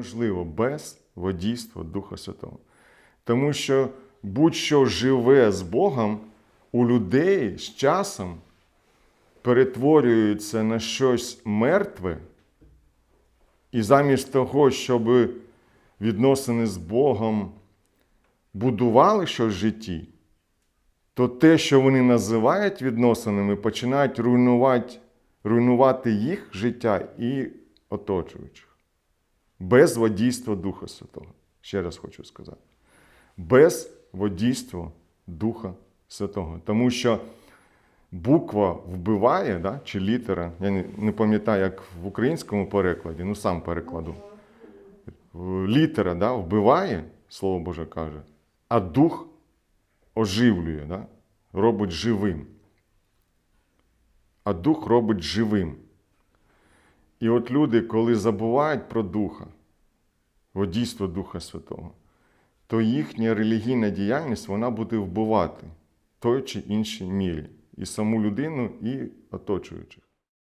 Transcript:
неможливо без водійства Духа Святого. Тому що будь-що живе з Богом у людей з часом перетворюється на щось мертве, і замість того, щоб відносини з Богом будували щось в житті, то те, що вони називають відносинами, починають руйнувати, руйнувати їх життя і оточуючих. Без водійства Духа Святого. Ще раз хочу сказати. Без водійства Духа Святого. Тому що буква вбиває, да, чи літера, я не, пам'ятаю, як в українському перекладі, ну сам перекладу. Літера да, вбиває, Слово Боже каже, а дух оживлює, да, робить живим. А дух робить живим. І от люди, коли забувають про Духа, водійство Духа Святого, то їхня релігійна діяльність вона буде вбивати в той чи іншій мірі і саму людину, і оточуючих.